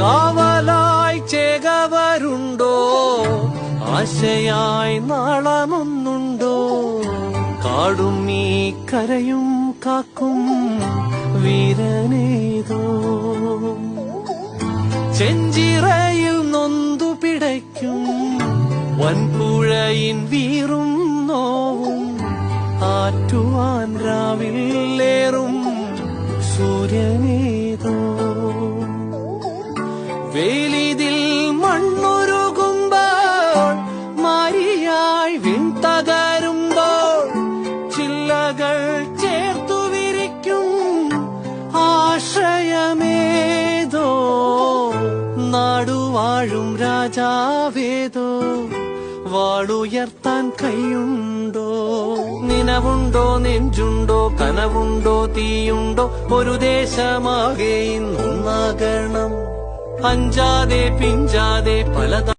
കാവലായി ചേകവരുണ്ടോ? ആശയായി നാളമൊന്നുണ്ടോ? കാടും നീ കരയും കാക്കും വീരനേതോ? ചെഞ്ചിറയിൽ നൊന്തു പിടയ്ക്കും വൻപുഴയിൻ വീറും നോവും ആറ്റുവാൻ രാവിലേറും സൂര്യനേതോ? വേലിതിൽ മണ്ണുരുകുമ്പോൾ മാരിയായി വിൺ തകരുമ്പോൾ ചില്ലകൾ ചേർത്തു വിരിക്കും ആശ്രയമേതോ നാടുവാഴും രാജാവേതോ വാളുയർത്താൻ കൈയുണ്ടോ? നിനവുണ്ടോ നെഞ്ചുണ്ടോ കനവുണ്ടോ തീയുണ്ടോ? ഒരു ദേശമാകെ ഇന്നൊന്നാകണം. അഞ്ചാതെ പിഞ്ചാതെ പലത